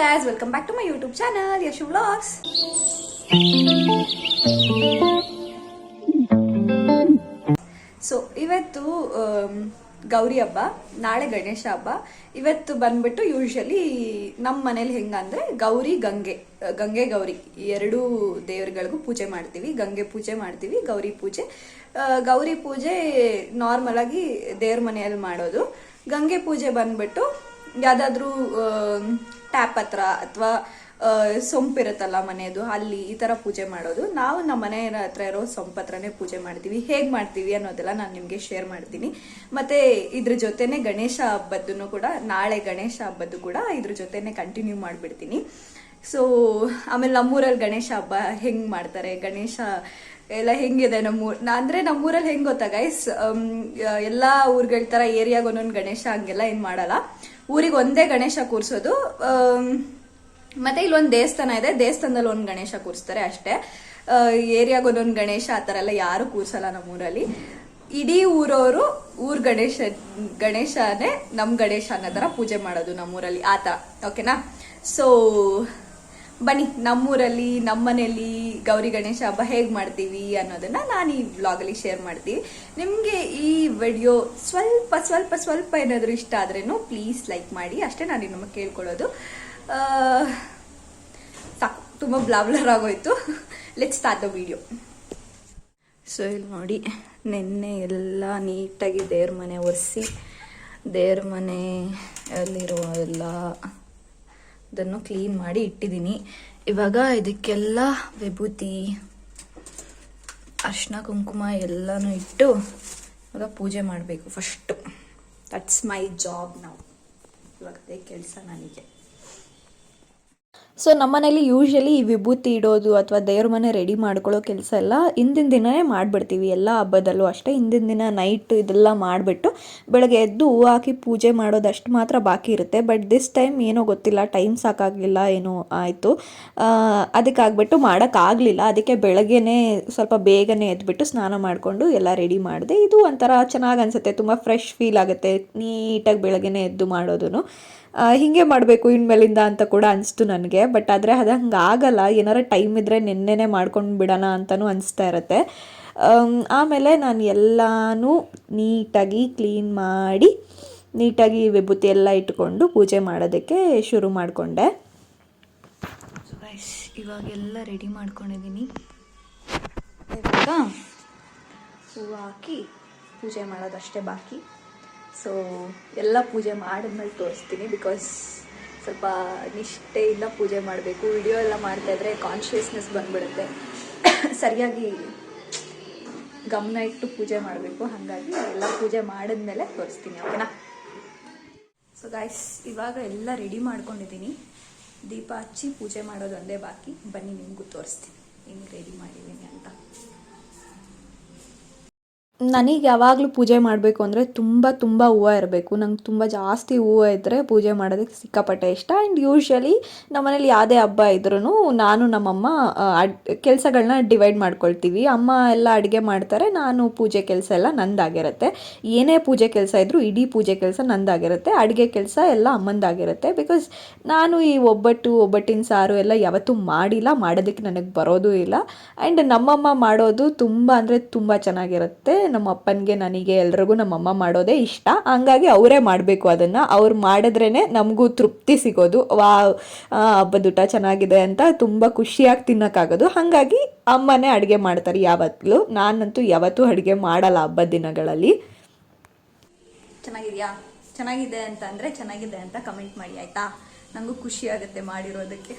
guys, welcome back to my YouTube channel, Yashu vlogs so ಇವತ್ತು um, Gauri ಹಬ್ಬ ನಾಳೆ ಗಣೇಶ ಹಬ್ಬ. ಇವತ್ತು ಬಂದ್ಬಿಟ್ಟು ಯೂಶಲಿ ನಮ್ಮ ಮನೇಲಿ ಹೆಂಗಂದ್ರೆ ಗೌರಿ ಗಂಗೆ ಗಂಗೆ ಗೌರಿ. ಎರಡೂ ದೇವರುಗಳಿಗೂ ಪೂಜೆ ಮಾಡ್ತೀವಿ. ಗಂಗೆ ಪೂಜೆ ಮಾಡ್ತೀವಿ ಗೌರಿ ಪೂಜೆ. ಗೌರಿ ಪೂಜೆ ನಾರ್ಮಲ್ ಆಗಿ ದೇವ್ರ ಮನೆಯಲ್ಲಿ ಮಾಡೋದು. ಗಂಗೆ ಪೂಜೆ ಬಂದ್ಬಿಟ್ಟು ಯಾವ್ದಾದ್ರು ಟ್ಯಾಪ್ ಹತ್ರ ಅಥವಾ ಸೊಂಪಿರುತ್ತಲ್ಲ ಮನೆಯದು, ಅಲ್ಲಿ ಈ ತರ ಪೂಜೆ ಮಾಡೋದು. ನಾವು ನಮ್ಮ ಮನೆ ಹತ್ರ ಇರೋ ಸೊಂಪು ಹತ್ರನೇ ಪೂಜೆ ಮಾಡ್ತೀವಿ. ಹೇಗೆ ಮಾಡ್ತೀವಿ ಅನ್ನೋದೆಲ್ಲ ನಾನು ನಿಮಗೆ ಶೇರ್ ಮಾಡ್ತೀನಿ. ಮತ್ತೆ ಇದ್ರ ಜೊತೆನೆ ಗಣೇಶ ಹಬ್ಬದ್ದು ಕೂಡ, ನಾಳೆ ಗಣೇಶ ಹಬ್ಬದ್ದು ಕೂಡ ಇದ್ರ ಜೊತೆನೆ ಕಂಟಿನ್ಯೂ ಮಾಡಿಬಿಡ್ತೀನಿ. ಸೊ ಆಮೇಲೆ ನಮ್ಮೂರಲ್ಲಿ ಗಣೇಶ ಹಬ್ಬ ಹೆಂಗ್ ಮಾಡ್ತಾರೆ? ಗಣೇಶ ಎಲ್ಲ ಹೆಂಗಿದೆ ನಮ್ಮೂರ್ ಅಂದ್ರೆ ನಮ್ಮೂರಲ್ಲಿ ಹೆಂಗ್ ಗೊತ್ತಾ ಗೈಸ್ ಎಲ್ಲಾ ಊರ್ಗಳ ತರ ಏರಿಯಾಗ ಒಂದೊಂದು ಗಣೇಶ ಹಂಗೆಲ್ಲ ಏನ್ ಮಾಡಲ್ಲ. ಊರಿಗೆ ಒಂದೇ ಗಣೇಶ ಕೂರಿಸೋದು ಮತ್ತೆ ಇಲ್ಲೊಂದು ದೇವಸ್ಥಾನ ಇದೆ. ದೇವಸ್ಥಾನದಲ್ಲಿ ಒಂದು ಗಣೇಶ ಕೂರಿಸ್ತಾರೆ ಅಷ್ಟೇ. ಏರಿಯಾಗ ಒಂದೊಂದು ಗಣೇಶ ಆ ಥರ ಎಲ್ಲ ಯಾರು ಕೂರ್ಸಲ್ಲ ನಮ್ಮೂರಲ್ಲಿ. ಇಡೀ ಊರವರು ಊರ್ ಗಣೇಶ, ಗಣೇಶನೇ ನಮ್ಮ ಗಣೇಶ ಅನ್ನೋ ಥರ ಪೂಜೆ ಮಾಡೋದು ನಮ್ಮೂರಲ್ಲಿ. ಆ ಥರ ಓಕೆನಾ? ಸೊ ಬನ್ನಿ, ನಮ್ಮೂರಲ್ಲಿ ನಮ್ಮನೆಯಲ್ಲಿ ಗೌರಿ ಗಣೇಶ ಹಬ್ಬ ಹೇಗೆ ಮಾಡ್ತೀವಿ ಅನ್ನೋದನ್ನ ನಾನು ಈ ವ್ಲಾಗಲ್ಲಿ ಶೇರ್ ಮಾಡ್ತೀವಿ ನಿಮಗೆ ಈ ವಿಡಿಯೋ ಸ್ವಲ್ಪ ಸ್ವಲ್ಪ ಸ್ವಲ್ಪ ಏನಾದರೂ ಇಷ್ಟ ಆದ್ರೇನು ಪ್ಲೀಸ್ ಲೈಕ್ ಮಾಡಿ. ಅಷ್ಟೇ ನಾನು ನಿಮಗೆ ಕೇಳ್ಕೊಳ್ಳೋದು. ಸಾಕು, ತುಂಬ ಬ್ಲಾಬ್ಲರ್ ಆಗೋಯ್ತು. Let's start the video so ಇಲ್ಲಿ ನೋಡಿ, ನಿನ್ನೆ ಎಲ್ಲ ನೀಟಾಗಿ ದೇವ್ರ ಮನೆ ಒರೆಸಿ, ದೇವ್ರ ಮನೆಯಲ್ಲಿರುವ ಎಲ್ಲ ಅದನ್ನು ಕ್ಲೀನ್ ಮಾಡಿ ಇಟ್ಟಿದ್ದೀನಿ. ಇವಾಗ ಇದಕ್ಕೆಲ್ಲ ವಿಭೂತಿ, ಅರ್ಶಿನ, ಕುಂಕುಮ ಎಲ್ಲನೂ ಇಟ್ಟು ಇವಾಗ ಪೂಜೆ ಮಾಡಬೇಕು ಫಸ್ಟು ದಟ್ಸ್ ಮೈ ಜಾಬ್ ನಾವು ಇವಾಗ ಅದೇ ಕೆಲಸ ನನಗೆ. ಸೊ ನಮ್ಮನೇಲಿ ಯೂಶಲಿ ಈ ವಿಭೂತಿ ಇಡೋದು ಅಥವಾ ದೇವ್ರ ಮನೆ ರೆಡಿ ಮಾಡ್ಕೊಳ್ಳೋ ಕೆಲಸ ಎಲ್ಲ ಹಿಂದಿನ ದಿನವೇ ಮಾಡಿಬಿಡ್ತೀವಿ. ಎಲ್ಲ ಹಬ್ಬದಲ್ಲೂ ಅಷ್ಟೇ. ಹಿಂದಿನ ದಿನ ನೈಟ್ ಇದೆಲ್ಲ ಮಾಡಿಬಿಟ್ಟು ಬೆಳಗ್ಗೆ ಎದ್ದು ಹೂವು ಹಾಕಿ ಪೂಜೆ ಮಾಡೋದಷ್ಟು ಮಾತ್ರ ಬಾಕಿ ಇರುತ್ತೆ. ಬಟ್ ದಿಸ್ ಟೈಮ್ ಏನೋ ಗೊತ್ತಿಲ್ಲ ಟೈಮ್ ಸಾಕಾಗಲಿಲ್ಲ, ಏನೋ ಆಯಿತು. ಅದಕ್ಕಾಗ್ಬಿಟ್ಟು ಮಾಡೋಕ್ಕಾಗಲಿಲ್ಲ. ಅದಕ್ಕೆ ಬೆಳಗ್ಗೆನೇ ಸ್ವಲ್ಪ ಬೇಗನೆ ಎದ್ಬಿಟ್ಟು ಸ್ನಾನ ಮಾಡಿಕೊಂಡು ಎಲ್ಲ ರೆಡಿ ಮಾಡಿದೆ. ಇದು ಒಂಥರ ಚೆನ್ನಾಗಿ ಅನಿಸುತ್ತೆ. ತುಂಬ ಫ್ರೆಶ್ ಫೀಲ್ ಆಗುತ್ತೆ. ನೀಟಾಗಿ ಬೆಳಗ್ಗೆನೆ ಎದ್ದು ಮಾಡೋದು ಹಿಂಗೆ ಮಾಡಬೇಕು ಇನ್ಮೇಲಿಂದ ಅಂತ ಕೂಡ ಅನಿಸ್ತು ನನಗೆ. ಬಟ್ ಆದರೆ ಅದು ಹಂಗೆ ಆಗಲ್ಲ. ಏನಾರ ಟೈಮ್ ಇದ್ದರೆ ನಿನ್ನೆನೇ ಮಾಡ್ಕೊಂಡು ಬಿಡೋಣ ಅಂತಲೂ ಅನಿಸ್ತಾ ಇರುತ್ತೆ. ಆಮೇಲೆ ನಾನು ಎಲ್ಲನೂ ನೀಟಾಗಿ ಕ್ಲೀನ್ ಮಾಡಿ, ನೀಟಾಗಿ ವಿಭೂತಿ ಎಲ್ಲ ಇಟ್ಕೊಂಡು ಪೂಜೆ ಮಾಡೋದಕ್ಕೆ ಶುರು ಮಾಡಿಕೊಂಡೆ. ಇವಾಗೆಲ್ಲ ರೆಡಿ ಮಾಡ್ಕೊಂಡಿದ್ದೀನಿ ಇವಾಗ ಹೂವು ಹಾಕಿ ಪೂಜೆ ಮಾಡೋದಷ್ಟೇ ಬಾಕಿ. ಸೊ ಎಲ್ಲ ಪೂಜೆ ಮಾಡಿದ್ಮೇಲೆ ತೋರಿಸ್ತೀನಿ ಬಿಕಾಸ್ ಸ್ವಲ್ಪ ನಿಷ್ಠೆಯಿಂದ ಪೂಜೆ ಮಾಡಬೇಕು. ವಿಡಿಯೋ ಎಲ್ಲ ಮಾಡ್ತಾ ಇದ್ರೆ ಕಾನ್ಷಿಯಸ್ನೆಸ್ ಬಂದ್ಬಿಡುತ್ತೆ. ಸರಿಯಾಗಿ ಗಮನ ಇಟ್ಟು ಪೂಜೆ ಮಾಡಬೇಕು. ಹಾಗಾಗಿ ಎಲ್ಲ ಪೂಜೆ ಮಾಡಿದ್ಮೇಲೆ ತೋರಿಸ್ತೀನಿ ಓಕೆನಾ ಸೊ ಗಾಯ್ಸ್ ಇವಾಗ ಎಲ್ಲ ರೆಡಿ ಮಾಡ್ಕೊಂಡಿದ್ದೀನಿ. ದೀಪ ಹಚ್ಚಿ ಪೂಜೆ ಮಾಡೋದು ಒಂದೇ ಬಾಕಿ. ಬನ್ನಿ, ನಿಮಗೂ ತೋರಿಸ್ತೀನಿ. ಹೆಂಗೆ ರೆಡಿ ಮಾಡಿದ್ದೀನಿ ನನಗೆ ಯಾವಾಗಲೂ ಪೂಜೆ ಮಾಡಬೇಕು ಅಂದರೆ ತುಂಬ ತುಂಬ ಹೂವು ಇರಬೇಕು. ನಂಗೆ ತುಂಬ ಜಾಸ್ತಿ ಹೂವು ಇದ್ದರೆ ಪೂಜೆ ಮಾಡೋದಕ್ಕೆ ಸಿಕ್ಕಾಪಟ್ಟೆ ಇಷ್ಟ. ಆ್ಯಂಡ್ ಯೂಶ್ವಲಿ ನಮ್ಮನೇಲಿ ಯಾವುದೇ ಹಬ್ಬ ಇದ್ರೂ ನಾನು ನಮ್ಮಮ್ಮ ಅಡ್ ಕೆಲಸಗಳನ್ನ ಡಿವೈಡ್ ಮಾಡ್ಕೊಳ್ತೀವಿ. ಅಮ್ಮ ಎಲ್ಲ ಅಡುಗೆ ಮಾಡ್ತಾರೆ, ನಾನು ಪೂಜೆ ಕೆಲಸ ಎಲ್ಲ ನಂದಾಗಿರುತ್ತೆ. ಏನೇ ಪೂಜೆ ಕೆಲಸ ಇದ್ದರೂ ಇಡೀ ಪೂಜೆ ಕೆಲಸ ನಂದಾಗಿರುತ್ತೆ. ಅಡುಗೆ ಕೆಲಸ ಎಲ್ಲ ಅಮ್ಮಂದಾಗಿರುತ್ತೆ. ಬಿಕಾಸ್ ನಾನು ಈ ಒಬ್ಬಟ್ಟು, ಒಬ್ಬಟ್ಟಿನ ಸಾರು ಎಲ್ಲ ಯಾವತ್ತೂ ಮಾಡಿಲ್ಲ, ಮಾಡೋದಕ್ಕೆ ನನಗೆ ಬರೋದು ಇಲ್ಲ. ಆ್ಯಂಡ್ ನಮ್ಮಮ್ಮ ಮಾಡೋದು ತುಂಬ ಅಂದರೆ ತುಂಬ ಚೆನ್ನಾಗಿರುತ್ತೆ. ನಮ್ಮ ಅಪ್ಪನಿಗೆ ನನಗೆ ಎಲ್ರಿಗೂ ನಮ್ಮಮ್ಮ ಮಾಡೋದೇ ಇಷ್ಟ. ಹಂಗಾಗಿ ಅವರೇ ಮಾಡಬೇಕು ಅದನ್ನು. ಅವ್ರು ಮಾಡಿದ್ರೇ ನಮಗೂ ತೃಪ್ತಿ ಸಿಗೋದು. ವಾ ಹಬ್ಬದ ಊಟ ಚೆನ್ನಾಗಿದೆ ಅಂತ ತುಂಬ ಖುಷಿಯಾಗಿ ತಿನ್ನೋಕ್ಕಾಗೋದು. ಹಾಗಾಗಿ ಅಮ್ಮನೇ ಅಡುಗೆ ಮಾಡ್ತಾರೆ ಯಾವತ್ತೂ. ನಾನಂತೂ ಯಾವತ್ತೂ ಅಡುಗೆ ಮಾಡಲ್ಲ ಹಬ್ಬದ ದಿನಗಳಲ್ಲಿ. ಚೆನ್ನಾಗಿದೆಯಾ? ಚೆನ್ನಾಗಿದೆ ಅಂತ ಅಂದರೆ ಚೆನ್ನಾಗಿದೆ ಅಂತ ಕಮೆಂಟ್ ಮಾಡಿ, ಆಯಿತಾ? ನನಗೂ ಖುಷಿ ಆಗುತ್ತೆ ಮಾಡಿರೋದಕ್ಕೆ.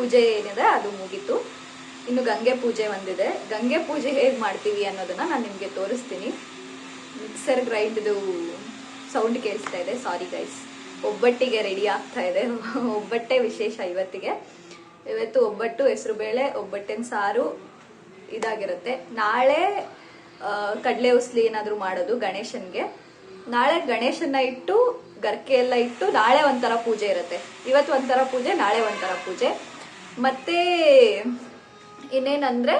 ಪೂಜೆ ಏನಿದೆ ಅದು ಮುಗೀತು. ಇನ್ನು ಗಂಗೆ ಪೂಜೆ ಒಂದಿದೆ. ಗಂಗೆ ಪೂಜೆ ಹೇಗೆ ಮಾಡ್ತೀವಿ ಅನ್ನೋದನ್ನ ನಾನು ನಿಮಗೆ ತೋರಿಸ್ತೀನಿ. ಮಿಕ್ಸರ್ ಗ್ರೈಂಡ್ದು ಸೌಂಡ್ ಕೇಳಿಸ್ತಾ ಇದೆ. ಸಾರಿ ಗೈಸ್ ಒಬ್ಬಟ್ಟಿಗೆ ರೆಡಿ ಆಗ್ತಾ ಇದೆ. ಒಬ್ಬಟ್ಟೆ ವಿಶೇಷ ಇವತ್ತಿಗೆ. ಇವತ್ತು ಒಬ್ಬಟ್ಟು, ಹೆಸರು ಬೇಳೆ, ಒಬ್ಬಟ್ಟಿನ ಸಾರು ಇದಾಗಿರುತ್ತೆ. ನಾಳೆ ಕಡಲೆ ಉಸ್ಲಿ ಏನಾದರೂ ಮಾಡೋದು ಗಣೇಶನ್ಗೆ. ನಾಳೆ ಗಣೇಶನ್ನ ಇಟ್ಟು ಗರ್ಕೆ ಎಲ್ಲ ಇಟ್ಟು ನಾಳೆ ಒಂಥರ ಪೂಜೆ ಇರುತ್ತೆ. ಇವತ್ತು ಒಂಥರ ಪೂಜೆ, ನಾಳೆ ಒಂಥರ ಪೂಜೆ. ಮತ್ತೆ ಇನ್ನೇನಂದ್ರೆ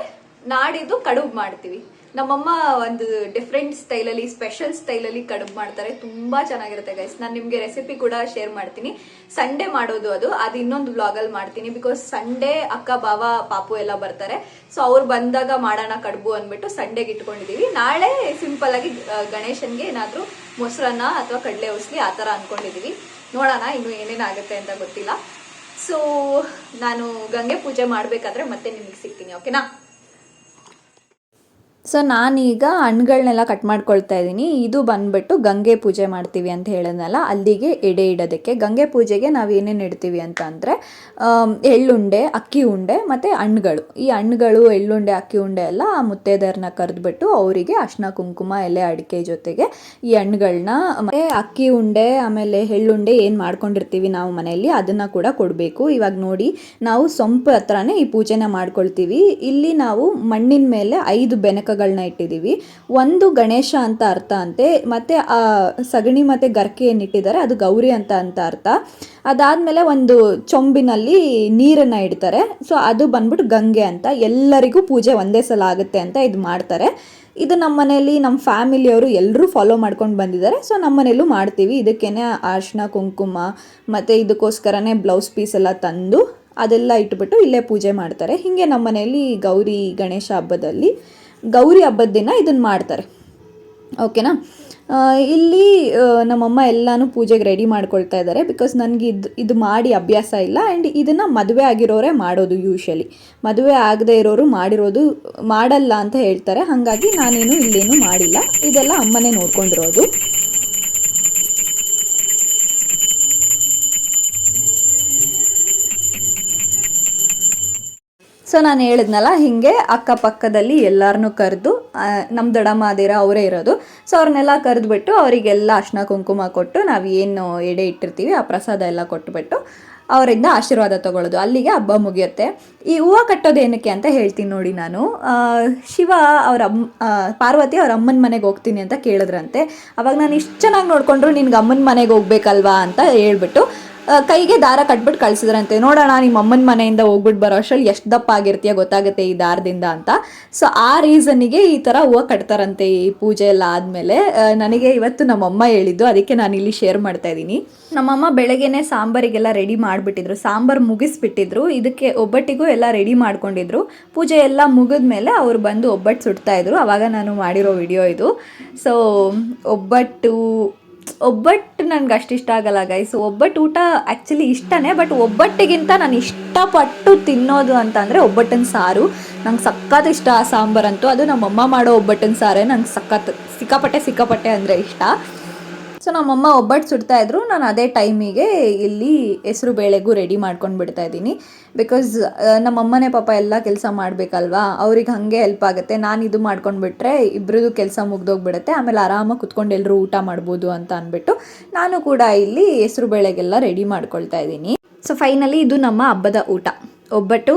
ನಾಡಿದ್ದು ಕಡುಬು ಮಾಡ್ತೀವಿ. ನಮ್ಮಮ್ಮ ಒಂದು ಡಿಫ್ರೆಂಟ್ ಸ್ಟೈಲಲ್ಲಿ ಸ್ಪೆಷಲ್ ಸ್ಟೈಲಲ್ಲಿ ಕಡುಬು ಮಾಡ್ತಾರೆ. ತುಂಬ ಚೆನ್ನಾಗಿರುತ್ತೆ ಗೈಸ್ ನಾನು ನಿಮಗೆ ರೆಸಿಪಿ ಕೂಡ ಶೇರ್ ಮಾಡ್ತೀನಿ. ಸಂಡೇ ಮಾಡೋದು ಅದು. ಅದು ಇನ್ನೊಂದು ಬ್ಲಾಗಲ್ಲಿ ಮಾಡ್ತೀನಿ ಬಿಕಾಸ್ ಸಂಡೇ ಅಕ್ಕ ಬಾವ ಪಾಪು ಎಲ್ಲ ಬರ್ತಾರೆ. ಸೊ ಅವ್ರು ಬಂದಾಗ ಮಾಡೋಣ ಕಡುಬು ಅಂದ್ಬಿಟ್ಟು ಸಂಡೇಗೆ ಇಟ್ಕೊಂಡಿದ್ದೀವಿ ನಾಳೆ ಸಿಂಪಲ್ ಆಗಿ ಗಣೇಶನ್ಗೆ ಏನಾದರೂ ಮೊಸರನ್ನ ಅಥವಾ ಕಡಲೆ ಉಸ್ಲಿ ಆ ಥರ ಅಂದ್ಕೊಂಡಿದ್ದೀವಿ ನೋಡೋಣ ಇನ್ನು ಏನೇನಾಗುತ್ತೆ ಅಂತ ಗೊತ್ತಿಲ್ಲ. ಸೊ ನಾನು ಗಂಗೆ ಪೂಜೆ ಮಾಡಬೇಕಾದ್ರೆ ಮತ್ತೆ ನಿಮಗೆ ಸಿಗ್ತೀನಿ ಓಕೆನಾ ಸೊ ನಾನೀಗ ಹಣ್ಗಳನ್ನೆಲ್ಲ ಕಟ್ ಮಾಡ್ಕೊಳ್ತಾ ಇದ್ದೀನಿ. ಇದು ಬಂದ್ಬಿಟ್ಟು ಗಂಗೆ ಪೂಜೆ ಮಾಡ್ತೀವಿ ಅಂತ ಹೇಳಿದ್ನಲ್ಲ, ಅಲ್ಲಿಗೆ ಎಡೆ ಇಡೋದಕ್ಕೆ. ಗಂಗೆ ಪೂಜೆಗೆ ನಾವು ಏನೇನು ಇಡ್ತೀವಿ ಅಂತ ಅಂದರೆ ಎಳ್ಳುಂಡೆ, ಅಕ್ಕಿ ಉಂಡೆ ಮತ್ತು ಹಣ್ಣುಗಳು. ಈ ಹಣ್ಣುಗಳು, ಎಳ್ಳುಂಡೆ, ಅಕ್ಕಿ ಉಂಡೆ ಎಲ್ಲ ಆ ಮುತ್ತೈದೆಯರನ್ನ ಕರೆದ್ಬಿಟ್ಟು ಅವರಿಗೆ ಅಶ್ನ ಕುಂಕುಮ, ಎಲೆ, ಅಡಿಕೆ ಜೊತೆಗೆ ಈ ಹಣ್ಣುಗಳನ್ನ ಮತ್ತು ಅಕ್ಕಿ ಉಂಡೆ, ಆಮೇಲೆ ಎಳ್ಳುಂಡೆ ಏನು ಮಾಡ್ಕೊಂಡಿರ್ತೀವಿ ನಾವು ಮನೆಯಲ್ಲಿ ಅದನ್ನು ಕೂಡ ಕೊಡಬೇಕು. ಇವಾಗ ನೋಡಿ, ನಾವು ಸೊಂಪು ಹತ್ರನೇ ಈ ಪೂಜೆನ ಮಾಡ್ಕೊಳ್ತೀವಿ. ಇಲ್ಲಿ ನಾವು ಮಣ್ಣಿನ ಮೇಲೆ ಐದು ಬೆನಕಗಳನ್ನ ಇಟ್ಟಿದ್ದೀವಿ. ಒಂದು ಗಣೇಶ ಅಂತ ಅರ್ಥ ಅಂತೆ, ಮತ್ತು ಆ ಸಗಣಿ ಮತ್ತು ಗರ್ಕೆ ಏನು ಇಟ್ಟಿದ್ದಾರೆ, ಅದು ಗೌರಿ ಅಂತ ಅಂತ ಅರ್ಥ. ಅದಾದಮೇಲೆ ಒಂದು ಚೊಂಬಿನಲ್ಲಿ ನೀರನ್ನು ಇಡ್ತಾರೆ. ಸೊ ಅದು ಬಂದ್ಬಿಟ್ಟು ಗಂಗೆ ಅಂತ. ಎಲ್ಲರಿಗೂ ಪೂಜೆ ಒಂದೇ ಸಲ ಆಗುತ್ತೆ ಅಂತ ಇದು ಮಾಡ್ತಾರೆ. ಇದು ನಮ್ಮ ಮನೆಯಲ್ಲಿ ನಮ್ಮ ಫ್ಯಾಮಿಲಿಯವರು ಎಲ್ಲರೂ ಫಾಲೋ ಮಾಡ್ಕೊಂಡು ಬಂದಿದ್ದಾರೆ. ಸೊ ನಮ್ಮ ಮನೆಯಲ್ಲೂ ಮಾಡ್ತೀವಿ. ಇದಕ್ಕೇನೆ ಅರಿಶಿನ, ಕುಂಕುಮ, ಮತ್ತು ಇದಕ್ಕೋಸ್ಕರನೇ ಬ್ಲೌಸ್ ಪೀಸ್ ಎಲ್ಲ ತಂದು ಅದೆಲ್ಲ ಇಟ್ಬಿಟ್ಟು ಇಲ್ಲೇ ಪೂಜೆ ಮಾಡ್ತಾರೆ. ಹೀಗೆ ನಮ್ಮ ಮನೆಯಲ್ಲಿ ಗೌರಿ ಗಣೇಶ ಹಬ್ಬದಲ್ಲಿ ಗೌರಿ ಹಬ್ಬದ ದಿನ ಇದನ್ನು ಮಾಡ್ತಾರೆ. ಓಕೆನಾ? ಇಲ್ಲಿ ನಮ್ಮಮ್ಮ ಎಲ್ಲನೂ ಪೂಜೆಗೆ ರೆಡಿ ಮಾಡ್ಕೊಳ್ತಾ ಇದ್ದಾರೆ ಬಿಕಾಸ್ ನನಗೆ ಇದು ಇದು ಮಾಡಿ ಅಭ್ಯಾಸ ಇಲ್ಲ ಆ್ಯಂಡ್ ಇದನ್ನು ಮದುವೆ ಆಗಿರೋರೇ ಮಾಡೋದು ಯೂಶಲಿ ಮದುವೆ ಆಗದೆ ಇರೋರು ಮಾಡಿರೋದು, ಮಾಡಲ್ಲ ಅಂತ ಹೇಳ್ತಾರೆ. ಹಾಗಾಗಿ ನಾನೇನು ಇಲ್ಲೇನು ಮಾಡಿಲ್ಲ. ಇದೆಲ್ಲ ಅಮ್ಮನೇ ನೋಡ್ಕೊಂಡಿರೋದು. ಸೊ ನಾನು ಹೇಳಿದ್ನಲ್ಲ, ಹಿಂಗೆ ಅಕ್ಕಪಕ್ಕದಲ್ಲಿ ಎಲ್ಲರನ್ನೂ ಕರೆದು ನಮ್ಮ ದೊಡ್ಡಮ್ಮಾದಿರ ಅವರೇ ಇರೋದು. ಸೊ ಅವ್ರನ್ನೆಲ್ಲ ಕರೆದ್ಬಿಟ್ಟು ಅವರಿಗೆಲ್ಲ ಅರ್ಶಿನ ಕುಂಕುಮ ಕೊಟ್ಟು ನಾವು ಏನು ಎಡೆ ಇಟ್ಟಿರ್ತೀವಿ, ಆ ಪ್ರಸಾದ ಎಲ್ಲ ಕೊಟ್ಬಿಟ್ಟು ಅವರಿಂದ ಆಶೀರ್ವಾದ ತಗೊಳ್ಳೋದು. ಅಲ್ಲಿಗೆ ಹಬ್ಬ ಮುಗಿಯುತ್ತೆ. ಈ ಹೂವು ಕಟ್ಟೋದು ಏನಕ್ಕೆ ಅಂತ ಹೇಳ್ತೀನಿ ನೋಡಿ ನಾನು. ಶಿವ ಅವ್ರ ಪಾರ್ವತಿ ಅವ್ರ ಅಮ್ಮನ ಮನೆಗೆ ಹೋಗ್ತೀನಿ ಅಂತ ಕೇಳಿದ್ರಂತೆ. ಅವಾಗ ನಾನು ಇಷ್ಟು ಚೆನ್ನಾಗಿ ನೋಡಿಕೊಂಡ್ರು ನಿನ್ಗೆ ಅಮ್ಮನ ಮನೆಗೆ ಹೋಗ್ಬೇಕಲ್ವಾ ಅಂತ ಹೇಳ್ಬಿಟ್ಟು ಕೈಗೆ ದಾರ ಕಟ್ಬಿಟ್ಟು ಕಳ್ಸಿದ್ರಂತೆ. ನೋಡೋಣ, ನಿಮ್ಮ ಅಮ್ಮನ ಮನೆಯಿಂದ ಹೋಗ್ಬಿಟ್ಟು ಬರೋ ಅಷ್ಟ್ರಲ್ಲಿ ಎಷ್ಟು ದಪ್ಪ ಆಗಿರ್ತೀಯ ಗೊತ್ತಾಗುತ್ತೆ ಈ ದಾರದಿಂದ ಅಂತ. ಸೊ ಆ ರೀಸನ್ನಿಗೆ ಈ ಥರ ಹೂವು ಕಟ್ತಾರಂತೆ ಈ ಪೂಜೆ ಎಲ್ಲ ಆದಮೇಲೆ. ನನಗೆ ಇವತ್ತು ನಮ್ಮಮ್ಮ ಹೇಳಿದ್ದು, ಅದಕ್ಕೆ ನಾನು ಇಲ್ಲಿ ಶೇರ್ ಮಾಡ್ತಾ ಇದ್ದೀನಿ. ನಮ್ಮಮ್ಮ ಬೆಳಗ್ಗೆನೆ ಸಾಂಬಾರಿಗೆಲ್ಲ ರೆಡಿ ಮಾಡಿಬಿಟ್ಟಿದ್ರು. ಸಾಂಬಾರು ಮುಗಿಸ್ಬಿಟ್ಟಿದ್ರು. ಇದಕ್ಕೆ ಒಬ್ಬಟ್ಟಿಗೂ ಎಲ್ಲ ರೆಡಿ ಮಾಡ್ಕೊಂಡಿದ್ರು. ಪೂಜೆ ಎಲ್ಲ ಮುಗಿದ್ಮೇಲೆ ಅವ್ರು ಬಂದು ಒಬ್ಬಟ್ಟು ಸುಡ್ತಾ ಇದ್ರು. ಅವಾಗ ನಾನು ಮಾಡಿರೋ ವಿಡಿಯೋ ಇದು. ಸೊ ಒಬ್ಬಟ್ಟು ಒಬ್ಬಟ್ಟು ನನಗೆ ಅಷ್ಟು ಇಷ್ಟ ಆಗಲ್ಲ ಗೈಸ್ ಒಬ್ಬಟ್ಟು ಊಟ ಆ್ಯಕ್ಚುಲಿ ಇಷ್ಟನೇ ಬಟ್ ಒಬ್ಬಟ್ಟಿಗಿಂತ ನಾನು ಇಷ್ಟಪಟ್ಟು ತಿನ್ನೋದು ಅಂತ ಒಬ್ಬಟ್ಟಿನ ಸಾರು. ನಂಗೆ ಸಖತ್ ಇಷ್ಟ ಆ ಸಾಂಬಾರಂತೂ ಅದು ನಮ್ಮಮ್ಮ ಮಾಡೋ ಒಬ್ಬಟ್ಟಿನ ಸಾರೇ ನಂಗೆ ಸಖತ್ ಸಿಕ್ಕಾಪಟ್ಟೆ ಸಿಕ್ಕಾಪಟ್ಟೆ ಅಂದರೆ ಇಷ್ಟ. ಸೊ ನಮ್ಮಮ್ಮ ಒಬ್ಬಟ್ಟು ಸುಡ್ತಾ ಇದ್ರು. ನಾನು ಅದೇ ಟೈಮಿಗೆ ಇಲ್ಲಿ ಹೆಸರು ಬೇಳೆಗೂ ರೆಡಿ ಮಾಡ್ಕೊಂಡು ಬಿಡ್ತಾ ಇದ್ದೀನಿ. ಬಿಕಾಸ್ ನಮ್ಮಮ್ಮನೇ ಪಾಪ ಎಲ್ಲ ಕೆಲಸ ಮಾಡಬೇಕಲ್ವಾ? ಅವ್ರಿಗೆ ಹಾಗೆ ಹೆಲ್ಪ್ ಆಗುತ್ತೆ. ನಾನು ಇದು ಮಾಡ್ಕೊಂಡು ಬಿಟ್ರೆ ಇಬ್ಬರದು ಕೆಲಸ ಮುಗ್ದೋಗ್ಬಿಡುತ್ತೆ. ಆಮೇಲೆ ಆರಾಮಾಗಿ ಕುತ್ಕೊಂಡು ಎಲ್ಲರೂ ಊಟ ಮಾಡ್ಬೋದು ಅಂತ ಅಂದ್ಬಿಟ್ಟು ನಾನು ಕೂಡ ಇಲ್ಲಿ ಹೆಸರು ಬೇಳೆಗೆಲ್ಲ ರೆಡಿ ಮಾಡ್ಕೊಳ್ತಾ ಇದ್ದೀನಿ. ಸೊ ಫೈನಲಿ ಇದು ನಮ್ಮ ಹಬ್ಬದ ಊಟ. ಒಬ್ಬಟ್ಟು,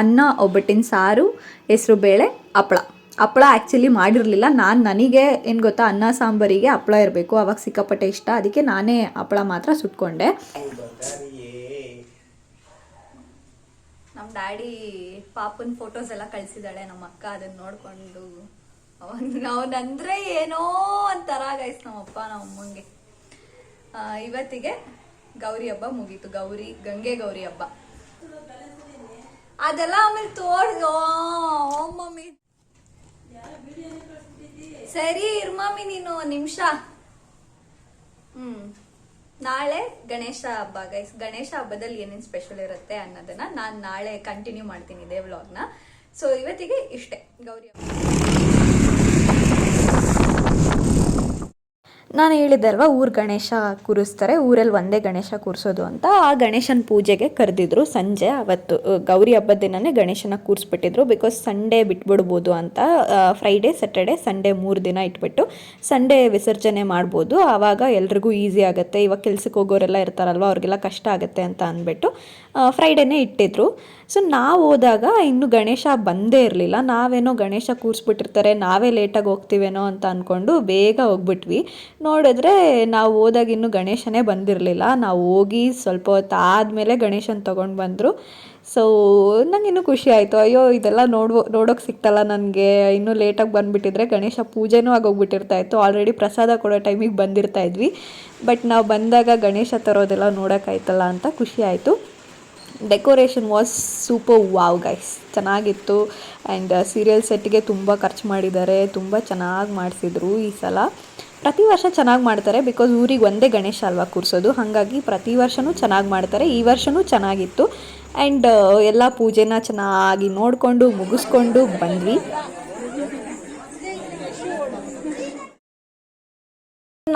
ಅನ್ನ, ಒಬ್ಬಟ್ಟಿನ ಸಾರು, ಹೆಸರು ಬೇಳೆ, ಹಪ್ಪಳ. ಹಪ್ಪಳ ಆ್ಯಕ್ಚುಲಿ ಮಾಡಿರಲಿಲ್ಲ. ನಾನು ನನಗೆ ಏನು ಗೊತ್ತಾ ಅನ್ನ ಸಾಂಬಾರಿಗೆ ಹಪ್ಪಳ ಇರಬೇಕು. ಅವಾಗ ಸಿಕ್ಕಾಪಟ್ಟೆ ಇಷ್ಟ. ಅದಕ್ಕೆ ನಾನೇ ಹಪ್ಪಳ ಮಾತ್ರ ಸುಟ್ಕೊಂಡೆ. ನಮ್ಮ ಡ್ಯಾಡಿ ಪಾಪನ ಫೋಟೋಸ್ ಎಲ್ಲ ಕಳ್ಸಿದಾಳೆ ನಮ್ಮ ಅಕ್ಕ ಅದನ್ನ ನೋಡ್ಕೊಂಡು. ಅವನ್ ಅವನಂದ್ರೆ ಏನೋ ಒಂಥರ ಗೈಸ್ ನಮ್ಮಪ್ಪ ನಮ್ಮ ಅಮ್ಮಂಗೆ. ಆ, ಇವತ್ತಿಗೆ ಗೌರಿ ಹಬ್ಬ ಮುಗೀತು. ಗೌರಿ ಗಂಗೆ ಗೌರಿ ಹಬ್ಬ. ಅದೆಲ್ಲ ಆಮೇಲೆ ಓ ಮಮ್ಮಿ. ಸರಿ ಇರ್ಮಾಮಿ, ನೀನು ನಿಮಿಷ. ಹ್ಮ್. ನಾಳೆ ಗಣೇಶ ಹಬ್ಬ ಗೈಸ್ ಗಣೇಶ ಹಬ್ಬದಲ್ಲಿ ಏನೇನು ಸ್ಪೆಷಲ್ ಇರುತ್ತೆ ಅನ್ನೋದನ್ನ ನಾನು ನಾಳೆ ಕಂಟಿನ್ಯೂ ಮಾಡ್ತೀನಿ ಇದೇ ವ್ಲಾಗ್ನ ಸೊ ಇವತ್ತಿಗೆ ಇಷ್ಟೇ. ಗೌರಿ ನಾನು ಹೇಳಿದ್ದೆ ಅಲ್ವಾ ಊರು ಗಣೇಶ ಕೂರಿಸ್ತಾರೆ, ಊರಲ್ಲಿ ಒಂದೇ ಗಣೇಶ ಕೂರಿಸೋದು ಅಂತ. ಆ ಗಣೇಶನ ಪೂಜೆಗೆ ಕರೆದಿದ್ರು ಸಂಜೆ, ಅವತ್ತು ಗೌರಿ ಹಬ್ಬದ ದಿನನೇ ಗಣೇಶನ ಕೂರಿಸ್ಬಿಟ್ಟಿದ್ರು. ಬಿಕಾಸ್ ಸಂಡೇ ಬಿಟ್ಬಿಡ್ಬೋದು ಅಂತ ಫ್ರೈಡೇ ಸ್ಯಾಟರ್ಡೆ ಸಂಡೇ ಮೂರು ದಿನ ಇಟ್ಬಿಟ್ಟು ಸಂಡೇ ವಿಸರ್ಜನೆ ಮಾಡ್ಬೋದು. ಆವಾಗ ಎಲ್ರಿಗೂ ಈಸಿ ಆಗುತ್ತೆ. ಇವಾಗ ಕೆಲ್ಸಕ್ಕೆ ಹೋಗೋರೆಲ್ಲ ಇರ್ತಾರಲ್ವ, ಅವ್ರಿಗೆಲ್ಲ ಕಷ್ಟ ಆಗುತ್ತೆ ಅಂತ ಅಂದ್ಬಿಟ್ಟು ಫ್ರೈಡೇನೇ ಇಟ್ಟಿದ್ರು. ಸೊ ನಾವು ಹೋದಾಗ ಇನ್ನು ಗಣೇಶ ಬಂದೇ ಇರಲಿಲ್ಲ. ನಾವೇನೋ ಗಣೇಶ ಕೂರಿಸ್ಬಿಟ್ಟಿರ್ತಾರೆ, ನಾವೇ ಲೇಟಾಗಿ ಹೋಗ್ತೀವೇನೋ ಅಂತ ಅಂದ್ಕೊಂಡು ಬೇಗ ಹೋಗ್ಬಿಟ್ವಿ. ನೋಡಿದ್ರೆ ನಾವು ಹೋದಾಗ ಇನ್ನೂ ಗಣೇಶನೇ ಬಂದಿರಲಿಲ್ಲ. ನಾವು ಹೋಗಿ ಸ್ವಲ್ಪ ಹೊತ್ತು ಆದಮೇಲೆ ಗಣೇಶನ ತೊಗೊಂಡು ಬಂದರು. ಸೊ ನಂಗೆ ಇನ್ನೂ ಖುಷಿ ಆಯಿತು. ಅಯ್ಯೋ, ಇದೆಲ್ಲ ನೋಡ್ಬೋ ನೋಡೋಕೆ ಸಿಕ್ತಲ್ಲ ನನಗೆ. ಇನ್ನೂ ಲೇಟಾಗಿ ಬಂದುಬಿಟ್ಟಿದ್ರೆ ಗಣೇಶ ಪೂಜೆನೂ ಆಗೋಗ್ಬಿಟ್ಟಿರ್ತಾ ಇತ್ತು. ಆಲ್ರೆಡಿ ಪ್ರಸಾದ ಕೊಡೋ ಟೈಮಿಗೆ ಬಂದಿರ್ತಾ ಇದ್ವಿ. ಬಟ್ ನಾವು ಬಂದಾಗ ಗಣೇಶ ತರೋದೆಲ್ಲ ನೋಡೋಕ್ಕಾಯ್ತಲ್ಲ ಅಂತ ಖುಷಿ ಆಯಿತು. Decoration was super wow guys ಚೆನ್ನಾಗಿತ್ತು. ಆ್ಯಂಡ್ ಸೀರಿಯಲ್ ಸೆಟ್ಗೆ ತುಂಬ ಖರ್ಚು ಮಾಡಿದ್ದಾರೆ. ತುಂಬ ಚೆನ್ನಾಗಿ ಮಾಡಿಸಿದ್ರು ಈ ಸಲ. ಪ್ರತಿ ವರ್ಷ ಚೆನ್ನಾಗಿ ಮಾಡ್ತಾರೆ ಬಿಕಾಸ್ ಊರಿಗೆ ಒಂದೇ ಗಣೇಶ ಅಲ್ವಾ ಕೂರಿಸೋದು. ಹಾಗಾಗಿ ಪ್ರತಿ ವರ್ಷವೂ ಚೆನ್ನಾಗಿ ಮಾಡ್ತಾರೆ. ಈ ವರ್ಷವೂ ಚೆನ್ನಾಗಿತ್ತು. ಆ್ಯಂಡ್ ಎಲ್ಲ ಪೂಜೆನ ಚೆನ್ನಾಗಿ ನೋಡಿಕೊಂಡು, ಮುಗಿಸ್ಕೊಂಡು ಬಂದ್ವಿ.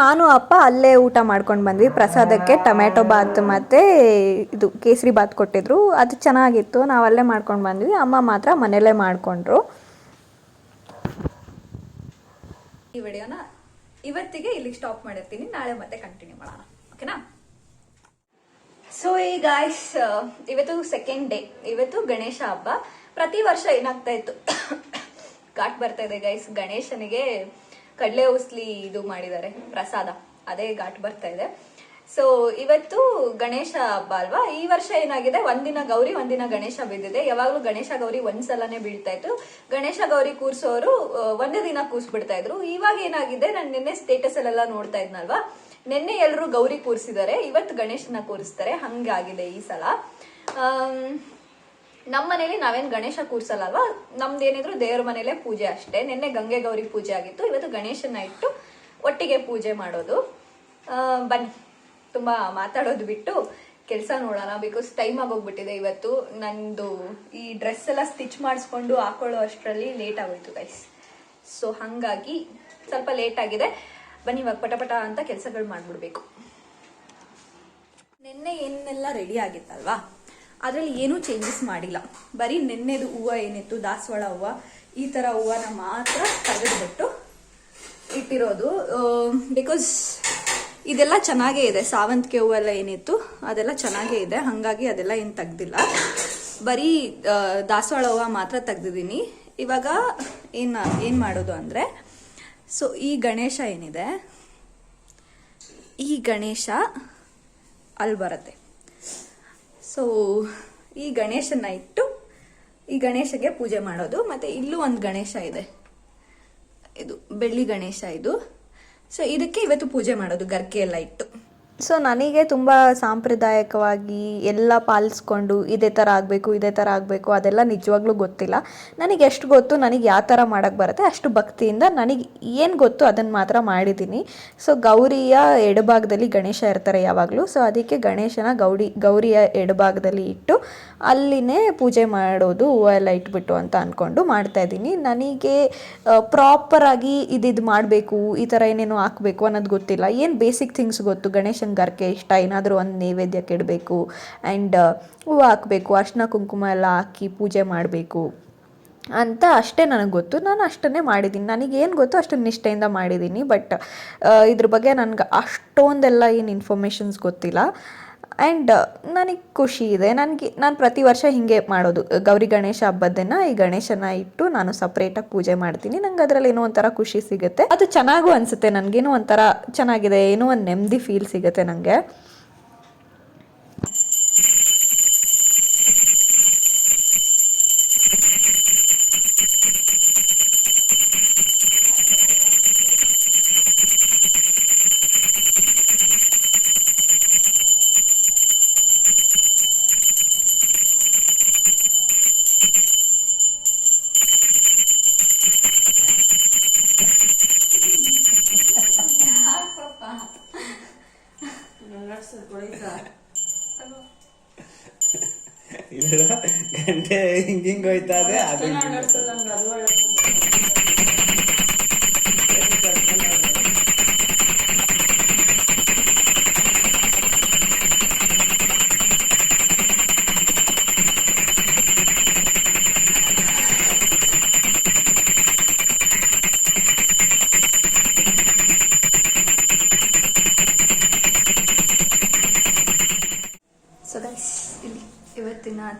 ನಾನು ಅಪ್ಪ ಅಲ್ಲೇ ಊಟ ಮಾಡ್ಕೊಂಡು ಬಂದ್ವಿ. ಪ್ರಸಾದಕ್ಕೆ ಟೊಮ್ಯಾಟೊ ಬಾತ್ ಮತ್ತು ಇದು ಕೇಸರಿ ಬಾತ್ ಕೊಟ್ಟಿದ್ರು. ಅದು ಚೆನ್ನಾಗಿತ್ತು. ನಾವು ಅಲ್ಲೇ ಮಾಡ್ಕೊಂಡು ಬಂದ್ವಿ. ಅಮ್ಮ ಮಾತ್ರ ಮನೆಯಲ್ಲೇ ಮಾಡಿಕೊಂಡ್ರು. ಈ ವಿಡಿಯೋನ ಇವತ್ತಿಗೆ ಇಲ್ಲಿಗೆ ಸ್ಟಾಪ್ ಮಾಡಿರ್ತೀನಿ. ನಾಳೆ ಮತ್ತೆ ಕಂಟಿನ್ಯೂ ಮಾಡೋಣ. ಓಕೆನಾ ಸೊ ಈ ಗಾಯ್ಸ್ ಇವತ್ತು ಸೆಕೆಂಡ್ ಡೇ ಇವತ್ತು ಗಣೇಶ ಹಬ್ಬ. ಪ್ರತಿ ವರ್ಷ ಏನಾಗ್ತಾ ಇತ್ತು? ಘಾಟ್ ಬರ್ತಾ ಇದೆ ಗೈಸ್ ಗಣೇಶನಿಗೆ ಕಡಲೆ ಉಸ್ಲಿ ಇದು ಮಾಡಿದ್ದಾರೆ, ಪ್ರಸಾದ. ಅದೇ ಘಾಟ್ ಬರ್ತಾ ಇದೆ. ಸೊ ಇವತ್ತು ಗಣೇಶ ಹಬ್ಬ ಅಲ್ವಾ? ಈ ವರ್ಷ ಏನಾಗಿದೆ? ಒಂದಿನ ಗೌರಿ, ಒಂದಿನ ಗಣೇಶ ಬಿದ್ದಿದೆ. ಯಾವಾಗ್ಲೂ ಗಣೇಶ ಗೌರಿ ಒಂದ್ಸಲನೇ ಬೀಳ್ತಾ ಇತ್ತು. ಗಣೇಶ ಗೌರಿ ಕೂರ್ಸೋರು ಒಂದೇ ದಿನ ಕೂರ್ಸ್ಬಿಡ್ತಾ ಇದ್ರು. ಇವಾಗ ಏನಾಗಿದೆ? ನಾನು ನಿನ್ನೆ ಸ್ಟೇಟಸ್ ಅಲ್ಲೆಲ್ಲ ನೋಡ್ತಾ ಇದ್ನಲ್ವಾ? ನಿನ್ನೆ ಎಲ್ಲರೂ ಗೌರಿ ಕೂರಿಸಿದ್ದಾರೆ. ಇವತ್ತು ಗಣೇಶನ ಕೂರಿಸ್ತಾರೆ. ಹಂಗಾಗಿದೆ ಈ ಸಲ. ನಮ್ಮ ಮನೇಲಿ ನಾವೇನ್ ಗಣೇಶ ಕೂರ್ಸಲ್ಲ ನಮ್ದು ಏನಿದ್ರು ದೇವ್ರ ಮನೇಲೆ ಪೂಜೆ ಅಷ್ಟೇ. ನಿನ್ನೆ ಗಂಗೆ ಗೌರಿ ಪೂಜೆ ಆಗಿತ್ತು. ಇವತ್ತು ಗಣೇಶನ ಇಟ್ಟು ಒಟ್ಟಿಗೆ ಪೂಜೆ ಮಾಡೋದು. ಬನ್ನಿ. ತುಂಬಾ ಮಾತಾಡೋದು ಬಿಟ್ಟು ಕೆಲಸ ನೋಡೋಣ. ಬಿಕಾಸ್ ಟೈಮ್ ಆಗೋಗ್ಬಿಟ್ಟಿದೆ ಇವತ್ತು. ನಂದು ಈ ಡ್ರೆಸ್ ಎಲ್ಲ ಸ್ಟಿಚ್ ಮಾಡಿಸ್ಕೊಂಡು ಹಾಕೊಳ್ಳೋ ಅಷ್ಟರಲ್ಲಿ ಲೇಟ್ ಆಗೋಯ್ತು ಗೈಸ್ ಸೊ ಹಾಗಾಗಿ ಸ್ವಲ್ಪ ಲೇಟ್ ಆಗಿದೆ. ಬನ್ನಿ ಇವಾಗ ಪಟಪಟ ಪಟ ಅಂತ ಕೆಲಸಗಳು ಮಾಡ್ಬಿಡ್ಬೇಕು. ನಿನ್ನೆ ಏನೆಲ್ಲ ರೆಡಿ ಆಗಿತ್ತಲ್ವಾ? ಅದರಲ್ಲಿ ಏನೂ ಚೇಂಜಸ್ ಮಾಡಿಲ್ಲ. ಬರೀ ನೆನ್ನೆದು ಹೂವು ಏನಿತ್ತು, ದಾಸವಾಳ ಹೂವು, ಈ ಥರ ಹೂವನ ಮಾತ್ರ ತೆಗೆದುಬಿಟ್ಟು ಇಟ್ಟಿರೋದು. ಬಿಕಾಸ್ ಇದೆಲ್ಲ ಚೆನ್ನಾಗೇ ಇದೆ. ಸಾವಂತಿಗೆ ಹೂವೆಲ್ಲ ಏನಿತ್ತು, ಅದೆಲ್ಲ ಚೆನ್ನಾಗೇ ಇದೆ. ಹಾಗಾಗಿ ಅದೆಲ್ಲ ಏನು ತೆಗ್ದಿಲ್ಲ. ಬರೀ ದಾಸವಾಳ ಹೂವು ಮಾತ್ರ ತೆಗ್ದಿದ್ದೀನಿ. ಇವಾಗ ಏನು ಏನು ಮಾಡೋದು ಅಂದರೆ ಸೊ ಈ ಗಣೇಶ ಏನಿದೆ, ಈ ಗಣೇಶ ಅಲ್ಲಿ ಬರುತ್ತೆ. ಸೊ ಈ ಗಣೇಶನ ಇಟ್ಟು, ಈ ಗಣೇಶಗೆ ಪೂಜೆ ಮಾಡೋದು. ಮತ್ತೆ ಇಲ್ಲೂ ಒಂದು ಗಣೇಶ ಇದೆ. ಇದು ಬೆಳ್ಳಿ ಗಣೇಶ ಇದು. ಸೊ ಇದಕ್ಕೆ ಇವತ್ತು ಪೂಜೆ ಮಾಡೋದು ಗರ್ಕೆ ಎಲ್ಲ ಇಟ್ಟು. ಸೊ ನನಗೆ ತುಂಬ ಸಾಂಪ್ರದಾಯಿಕವಾಗಿ ಎಲ್ಲ ಪಾಲಿಸ್ಕೊಂಡು ಇದೇ ಥರ ಆಗಬೇಕು, ಇದೇ ಥರ ಆಗಬೇಕು, ಅದೆಲ್ಲ ನಿಜವಾಗ್ಲೂ ಗೊತ್ತಿಲ್ಲ. ನನಗೆ ಎಷ್ಟು ಗೊತ್ತು, ನನಗೆ ಯಾವ ಥರ ಮಾಡೋಕ್ಕೆ ಬರುತ್ತೆ, ಅಷ್ಟು ಭಕ್ತಿಯಿಂದ ನನಗೆ ಏನು ಗೊತ್ತು ಅದನ್ನು ಮಾತ್ರ ಮಾಡಿದ್ದೀನಿ. ಸೊ ಗೌರಿಯ ಎಡಭಾಗದಲ್ಲಿ ಗಣೇಶ ಇರ್ತಾರೆ ಯಾವಾಗಲೂ. ಸೊ ಅದಕ್ಕೆ ಗಣೇಶನ ಗೌಡಿ, ಗೌರಿಯ ಎಡಭಾಗದಲ್ಲಿ ಇಟ್ಟು ಅಲ್ಲಿನೇ ಪೂಜೆ ಮಾಡೋದು ಹೂವು ಎಲ್ಲ ಇಟ್ಬಿಟ್ಟು ಅಂತ ಅಂದ್ಕೊಂಡು ಮಾಡ್ತಾ ಇದ್ದೀನಿ. ನನಗೆ ಪ್ರಾಪರಾಗಿ ಇದಿದು ಮಾಡಬೇಕು, ಈ ಥರ ಏನೇನೋ ಹಾಕಬೇಕು ಅನ್ನೋದು ಗೊತ್ತಿಲ್ಲ. ಏನು ಬೇಸಿಕ್ ಥಿಂಗ್ಸ್ ಗೊತ್ತು? ಗಣೇಶನ ಗರ್ಕೆ ಇಷ್ಟ, ಏನಾದರೂ ಒಂದು ನೈವೇದ್ಯಕ್ಕೆ ಇಡಬೇಕು ಆ್ಯಂಡ್ ಹೂವು ಹಾಕಬೇಕು, ಅರ್ಶಿನ ಕುಂಕುಮ ಎಲ್ಲ ಹಾಕಿ ಪೂಜೆ ಮಾಡಬೇಕು. ಅಂತ ಅಷ್ಟೇ ನನಗೆ ಗೊತ್ತು. ನಾನು ಅಷ್ಟನ್ನೇ ಮಾಡಿದ್ದೀನಿ ನನಗೆ ಏನು ಗೊತ್ತು ಅಷ್ಟು ನಿಷ್ಠೆಯಿಂದ ಮಾಡಿದ್ದೀನಿ ಬಟ್ ಇದ್ರ ಬಗ್ಗೆ ನನಗೆ ಅಷ್ಟೊಂದೆಲ್ಲ ಏನು ಇನ್ಫಾರ್ಮೇಷನ್ಸ್ ಗೊತ್ತಿಲ್ಲ. ಆ್ಯಂಡ್ ನನಗೆ ಖುಷಿ ಇದೆ. ನನಗೆ, ನಾನು ಪ್ರತಿ ವರ್ಷ ಹೀಗೆ ಮಾಡೋದು. ಗೌರಿ ಗಣೇಶ ಹಬ್ಬದ ಈ ಗಣೇಶನ ಇಟ್ಟು ನಾನು ಸಪ್ರೇಟಾಗಿ ಪೂಜೆ ಮಾಡ್ತೀನಿ. ನಂಗೆ ಅದರಲ್ಲಿ ಏನೋ ಒಂಥರ ಖುಷಿ ಸಿಗುತ್ತೆ. ಅದು ಚೆನ್ನಾಗೂ ಅನಿಸುತ್ತೆ. ನನಗೇನೋ ಒಂಥರ ಚೆನ್ನಾಗಿದೆ. ಏನೋ ಒಂದು ನೆಮ್ಮದಿ ಫೀಲ್ ಸಿಗುತ್ತೆ ನನಗೆ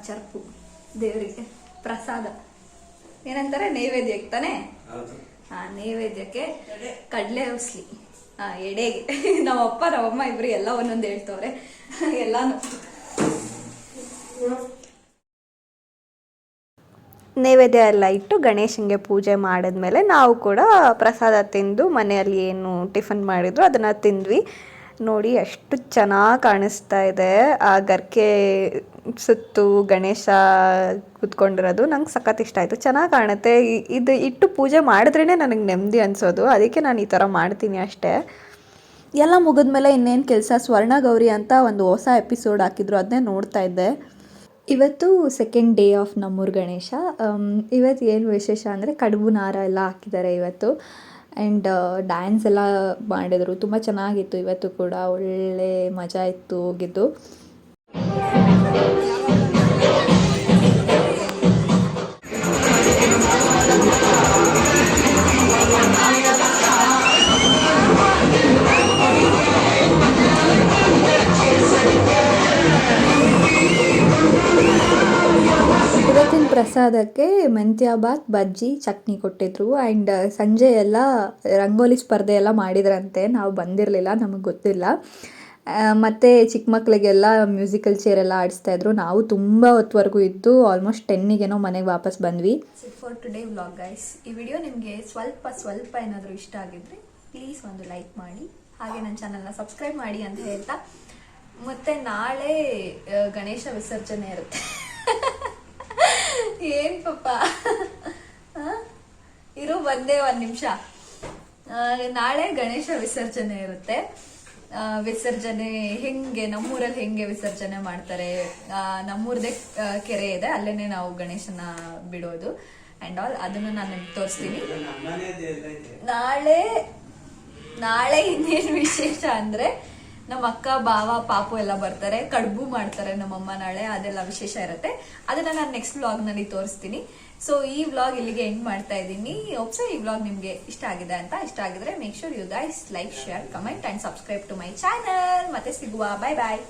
ಚರ್ಪು ದೇವರಿಗೆ ಪ್ರಸಾದ. ಏನಂತಾರೆ? ನೈವೇದ್ಯಕ್ಕೆ ತಾನೆ? ಆ ನೈವೇದ್ಯಕ್ಕೆ ಕಡಲೆ ಉಸ್ಲಿ. ಆ ಎಡೆಗೆ. ನಮ್ಮಪ್ಪ ನಮ್ಮಅಮ್ಮ ಇಬ್ರು ಎಲ್ಲ ಒಂದೊಂದು ಹೇಳ್ತವ್ರೆ. ಎಲ್ಲಾನು. ನೈವೇದ್ಯ ಎಲ್ಲ ಇಟ್ಟು ಗಣೇಶನಿಗೆ ಪೂಜೆ ಮಾಡಿದ್ಮೇಲೆ ನಾವು ಕೂಡ ಪ್ರಸಾದ ತಿಂದು ಮನೆಯಲ್ಲಿ ಏನು ಟಿಫನ್ ಮಾಡಿದ್ರು ಅದನ್ನು ತಿಂದ್ವಿ. ನೋಡಿ ಎಷ್ಟು ಚೆನ್ನಾಗಿ ಕಾಣಿಸ್ತಾ ಇದೆ. ಆ ಗರ್ಕೆ ಸುತ್ತು, ಗಣೇಶ ಕೂತ್ಕೊಂಡಿರೋದು ನಂಗೆ ಸಖತ್ ಇಷ್ಟ ಆಯಿತು. ಚೆನ್ನಾಗಿ ಕಾಣುತ್ತೆ. ಇದು ಇಟ್ಟು ಪೂಜೆ ಮಾಡಿದ್ರೇ ನನಗೆ ನೆಮ್ಮದಿ ಅನಿಸೋದು. ಅದಕ್ಕೆ ನಾನು ಈ ಥರ ಮಾಡ್ತೀನಿ ಅಷ್ಟೇ. ಎಲ್ಲ ಮುಗಿದ್ಮೇಲೆ ಇನ್ನೇನು ಕೆಲಸ? ಸ್ವರ್ಣ ಗೌರಿ ಅಂತ ಒಂದು ಹೊಸ ಎಪಿಸೋಡ್ ಹಾಕಿದ್ರು ಅದನ್ನೇ ನೋಡ್ತಾ ಇದ್ದೆ. ಇವತ್ತು ಸೆಕೆಂಡ್ ಡೇ ಆಫ್ ನಮ್ಮೂರು ಗಣೇಶ. ಇವತ್ತು ಏನು ವಿಶೇಷ ಅಂದರೆ ಕಡುಬು ನಾರ ಎಲ್ಲ ಹಾಕಿದ್ದಾರೆ ಇವತ್ತು. ಆ್ಯಂಡ್ ಡ್ಯಾನ್ಸ್ ಎಲ್ಲ ಮಾಡಿದರು. ತುಂಬ ಚೆನ್ನಾಗಿತ್ತು ಇವತ್ತು ಕೂಡ. ಒಳ್ಳೆ ಮಜಾ ಇತ್ತು ಹೋಗಿದ್ದು. ಪ್ರಸಾದಕ್ಕೆ ಮೆಂತ್ಯ ಬಾತ್ ಬಜ್ಜಿ, ಚಟ್ನಿ ಕೊಟ್ಟಿದ್ರು. ಆ್ಯಂಡ್ ಸಂಜೆ ಎಲ್ಲ ರಂಗೋಲಿ ಸ್ಪರ್ಧೆ ಎಲ್ಲ ಮಾಡಿದ್ರಂತೆ. ನಾವು ಬಂದಿರಲಿಲ್ಲ, ನಮಗೆ ಗೊತ್ತಿಲ್ಲ. ಮತ್ತೆ ಚಿಕ್ಕ ಮಕ್ಕಳಿಗೆಲ್ಲ ಮ್ಯೂಸಿಕಲ್ ಚೇರ್ ಎಲ್ಲ ಆಡಿಸ್ತಾ ಇದ್ರು. ನಾವು ತುಂಬ ಹೊತ್ತುವರೆಗೂ ಇದ್ದು ಆಲ್ಮೋಸ್ಟ್ ಟೆನ್ನಿಗೇನೋ ಮನೆಗೆ ವಾಪಸ್ ಬಂದ್ವಿ. ಫಾರ್ ಟುಡೇ ವ್ಲಾಗ್ ಗೈಸ್ ಈ ವಿಡಿಯೋ ನಿಮಗೆ ಸ್ವಲ್ಪ ಸ್ವಲ್ಪ ಏನಾದರೂ ಇಷ್ಟ ಆಗಿದ್ರೆ ಪ್ಲೀಸ್ ಒಂದು ಲೈಕ್ ಮಾಡಿ. ಹಾಗೆ ನನ್ನ ಚಾನಲ್ನ ಸಬ್ಸ್ಕ್ರೈಬ್ ಮಾಡಿ ಅಂತ ಹೇಳ್ತಾ. ಮತ್ತೆ ನಾಳೆ ಗಣೇಶ ವಿಸರ್ಜನೆ ಇರುತ್ತೆ. ಏನ್ ಪಾಪ? ಇರು, ಬಂದೆ ಒಂದ್ ನಿಮಿಷ. ನಾಳೆ ಗಣೇಶ ವಿಸರ್ಜನೆ ಇರುತ್ತೆ. ವಿಸರ್ಜನೆ ಹೆಂಗೆ ನಮ್ಮೂರಲ್ಲಿ ಹೆಂಗೆ ವಿಸರ್ಜನೆ ಮಾಡ್ತಾರೆ? ನಮ್ಮೂರದೇ ಕೆರೆ ಇದೆ, ಅಲ್ಲೇನೆ ನಾವು ಗಣೇಶನ ಬಿಡೋದು. ಅಂಡ್ ಆಲ್ ಅದನ್ನು ನಾನು ತೋರಿಸ್ತೀನಿ. ನಾಳೆ ನಾಳೆ ಇನ್ನೇನು ವಿಶೇಷ ಅಂದ್ರೆ, ನಮ್ಮ ಅಕ್ಕ ಬಾವ ಪಾಪು ಎಲ್ಲ ಬರ್ತಾರೆ. ಕಡುಬು ಮಾಡ್ತಾರೆ ನಮ್ಮಮ್ಮ ನಾಳೆ, ಅದೆಲ್ಲ ವಿಶೇಷ ಇರುತ್ತೆ. ಅದನ್ನ ನಾನು ನೆಕ್ಸ್ಟ್ ವ್ಲಾಗ್ನಲ್ಲಿ ತೋರಿಸ್ತೀನಿ. ಸೊ ಈ ವ್ಲಾಗ್ ಇಲ್ಲಿಗೆ ಎಂಡ್ ಮಾಡ್ತಾ ಇದ್ದೀನಿ. ಒಬ್ಸ ಈ ವ್ಲಾಗ್ ನಿಮ್ಗೆ ಇಷ್ಟ ಆಗಿದೆ ಅಂತ ಇಷ್ಟ ಆಗಿದ್ರೆ make sure you guys like share comment and subscribe to my channel ಮತ್ತೆ ಸಿಗುವ. ಬಾಯ್ ಬಾಯ್